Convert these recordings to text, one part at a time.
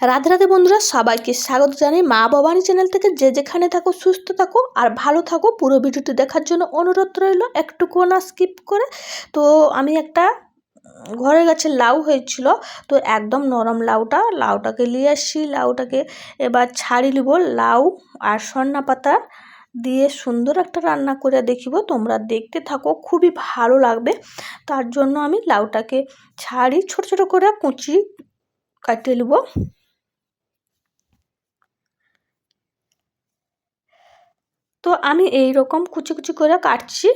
রাধে রাধে বন্ধুরা, সবাইকে স্বাগত জানাই মা ভবানী চ্যানেল থেকে যে যেখানে থাকো, সুস্থ থাকো আর ভালো থাকো। পুরো ভিডিওটি দেখার জন্য অনুরোধ রইল একটুকু না স্কিপ করে। তো আমি একটা ঘরের গাছে লাউ হয়েছিল, তো একদম নরম লাউটা, লাউটাকে নিয়ে আসছি লাউটাকে এবার ছাড়ি নিব, লাউ আর সন্না পাতা দিয়ে সুন্দর একটা রান্না করে দেখিব, তোমরা দেখতে থাকো, খুবই ভালো লাগবে। তার জন্য আমি লাউটাকে ছাড়ি ছোট ছোট করে কুচি কাটিয়ে নেব। তো আমি এই রকম কুচি কুচি করে কাটছি।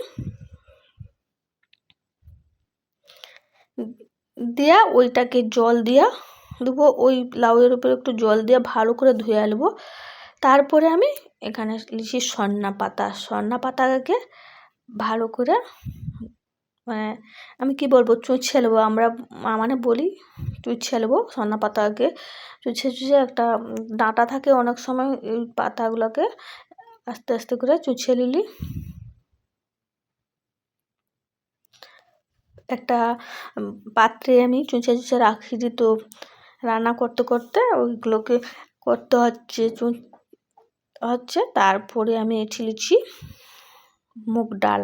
দিয়া ওইটাকে জল দিয়া দেবো ওই লাউয়ের উপরে একটু জল দিয়ে ভালো করে ধুয়ে নেব তারপরে আমি এখানে লিখি সন্না পাতা। সন্না পাতাকে ভালো করে মানে আমি কি বলব, চুঁচে নেব আমরা মানে বলি চুঁচে নেব সন্না পাতাকে। চুঁচে চুঁচে একটা ডাঁটা থাকে অনেক সময় এই পাতাগুলোকে। আস্তে আস্তে করে চুছিয়ে নিলি। একটা পাত্রে আমি চুঁচে চুঁচে রাখি দিই তো রান্না করতে করতে ওইগুলোকে করতে হচ্ছে হচ্ছে। তারপরে আমি এটি লিখি মুগ ডাল।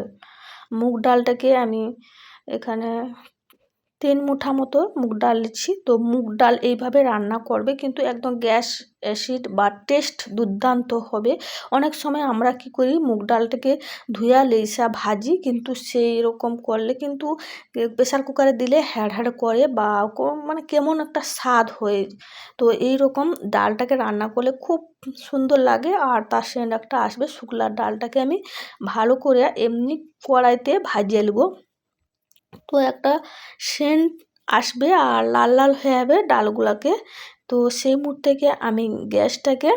মুগ ডালটাকে আমি এখানে তিন মুঠা মতো মুগ ডাল নিচ্ছি তো মুগ ডাল এইভাবে রান্না করবে, কিন্তু একদম গ্যাস, অ্যাসিড বা টেস্ট দুর্দান্ত হবে। অনেক সময় আমরা কি করি, মুগ ডালটাকে ধুয়া লেসা ভাজি, কিন্তু সেই রকম করলে কিন্তু প্রেশার কুকারে দিলে হ্যাড় হ্যাড় করে বা মানে কেমন একটা স্বাদ হয়ে তো এই রকম ডালটাকে রান্না করলে খুব সুন্দর লাগে, আর তার সেন্ট একটা আসবে শুকলার ডালটাকে আমি ভালো করে এমনি কড়াইতে ভাজিয়ে নেব। তো একটা সেন্ট আসবে আর লাল লাল হয়ে যাবে ডালগুলোকে। তো সেই মুহূর্ত থেকে আমি গ্যাসটাকে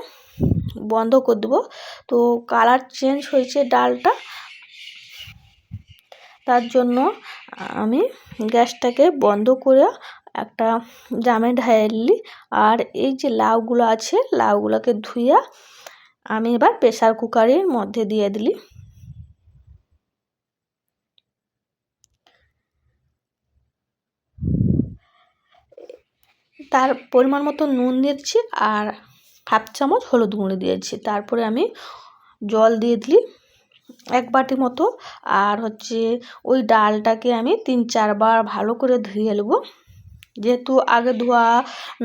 বন্ধ করে দেবো। তো কালার চেঞ্জ হয়েছে ডালটা। তার জন্য আমি গ্যাসটাকে বন্ধ করে একটা জামে ঢাইলি আর এই যে লাউগুলো আছে, লাউগুলোকে ধুইয়া আমি এবার প্রেশার কুকারের মধ্যে দিয়ে দিলি। তার পরিমাণ মতো নুন দিয়েছি আর হাফ চামচ হলুদ গুঁড়ো দিয়েছি। তারপরে আমি জল দিয়ে দিলি এক বাটি মতো। আর হচ্ছে ওই ডালটাকে আমি তিন চারবার ভালো করে ধুয়ে নেব। যেহেতু আগে ধোয়া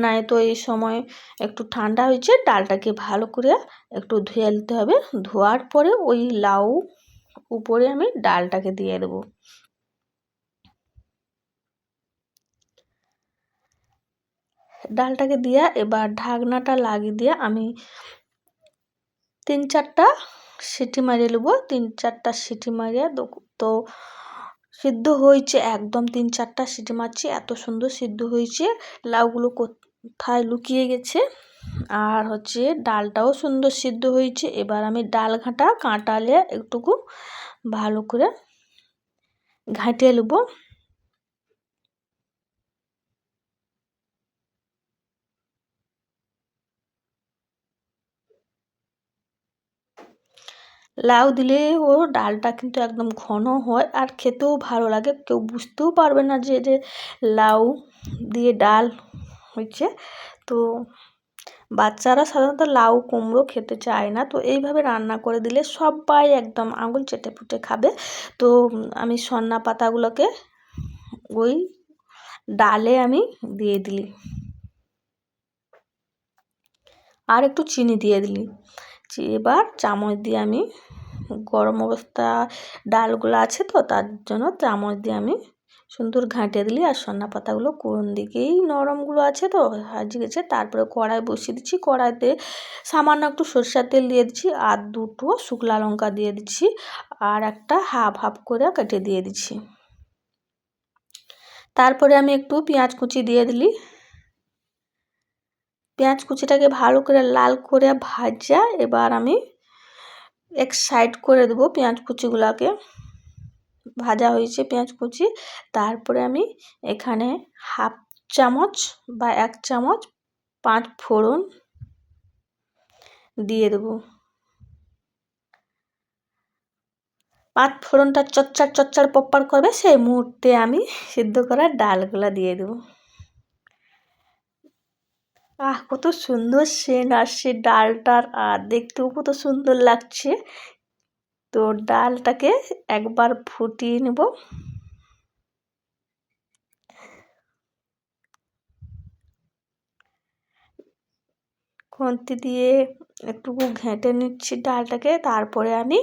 নাই, তো এই সময় একটু ঠান্ডা হয়েছে, ডালটাকে ভালো করে একটু ধুয়ে নিতে হবে। ধোয়ার পরে ওই লাউ উপরে আমি ডালটাকে দিয়ে দেবো। ডালটাকে দিয়া এবার ঢাকনাটা লাগিয়ে দিয়ে আমি তিন চারটা সিটি মারিয়ে নেব। তিন চারটা সিটি মারিয়ে তো সিদ্ধ হয়েছে একদম তিন চারটা সিটি মারছি, এত সুন্দর সিদ্ধ হয়েছে। লাউগুলো কোথায় লুকিয়ে গেছে? আর হচ্ছে ডালটাও সুন্দর সিদ্ধ হয়েছে। এবার আমি ডাল ঘাঁটা কাঁটালে একটুকু ভালো করে ঘাঁটিয়ে নেব। লাউ দিলে ও ডালটা কিন্তু একদম ঘন হয় আর খেতেও ভালো লাগে। কেউ বুঝতেও পারবে না যে যে লাউ দিয়ে ডাল হয়েছে। তো বাচ্চারা সাধারণত লাউ কুমড়ো খেতে চায় না। তো এইভাবে রান্না করে দিলে সবাই একদম আঙুল চেটে ফুটে খাবে। তো আমি সন্না পাতাগুলোকে ওই ডালে আমি দিয়ে দিলি। আর একটু চিনি দিয়ে দিলি। এবার চামচ দিয়ে আমি গরম অবস্থা, ডালগুলো আছে তো, তার জন্য চামচ দিয়ে আমি সুন্দর ঘাঁটে দিলি আর সন্না পাতাগুলো কোন দিকেই নরমগুলো আছে তো হাজি গেছে। তারপরে কড়াই বসিয়ে দিচ্ছি। কড়াইতে সামান্য একটু সরষের তেল দিয়ে দিচ্ছি আর দুটো শুকলা লঙ্কা দিয়ে দিচ্ছি আর একটা হাফ হাফ করে কেটে দিয়ে দিচ্ছি। তারপরে আমি একটু পেঁয়াজ কুচি দিয়ে দিলি। পেঁয়াজ কুচিটাকে ভালো করে লাল করে ভাজা, এবার আমি এক সাইড করে দেবো পেঁয়াজ কুচিগুলোকে। ভাজা হয়েছে পেঁয়াজ কুচি, তারপরে আমি এখানে হাফ চামচ বা এক চামচ পাঁচ ফোড়ন দিয়ে দেবো। পাঁচ ফোড়নটা চচ্চার চচ্চার পপ্পার করবে, সেই মুহূর্তে আমি সিদ্ধ করা ডালগুলা দিয়ে দেবো। আহ, কত সুন্দর সেন্ট আসছে ডালটার আর দেখতেও কত সুন্দর লাগছে। তো ডালটাকে একবার ফুটিয়ে নেব। খুন্তি দিয়ে একটু ঘেঁটে নিচ্ছি ডালটাকে, তারপরে আমি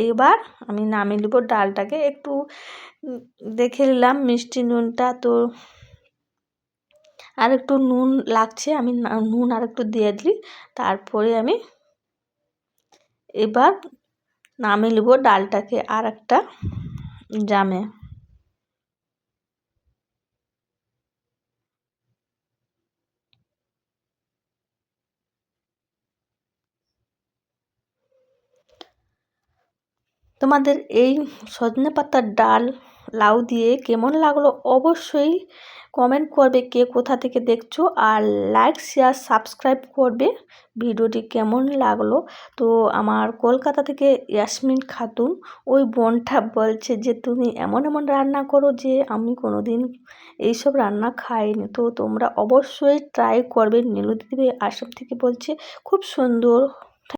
এইবার আমি নামিয়ে নেব ডালটাকে। একটু দেখে নিলাম মিষ্টি নুনটা তো আর একটু নুন লাগছে, আমি নুন আর একটু দিয়ে দিই। তারপরে আমি এবার নামিয়ে নেব ডালটাকে আর একটা জামে। তোমাদের এই সজনে পাতার ডাল লাউ দিয়ে কেমন লাগল অবশ্যই কমেন্ট করবে কে কোথা থেকে দেখছ আর লাইক শেয়ার সাবস্ক্রাইব করবে। ভিডিওটি কেমন লাগল? তো আমার কলকাতা থেকে ইয়াসমিন খাতুন ওই বোনটা বলছে যে, তুমি এমন এমন রান্না করো যে, আমি কোনো দিন এইসব রান্না খাইনি। তো তোমরা অবশ্যই ট্রাই করবে। নীলুদিদি আসাম থেকে বলছে, খুব সুন্দর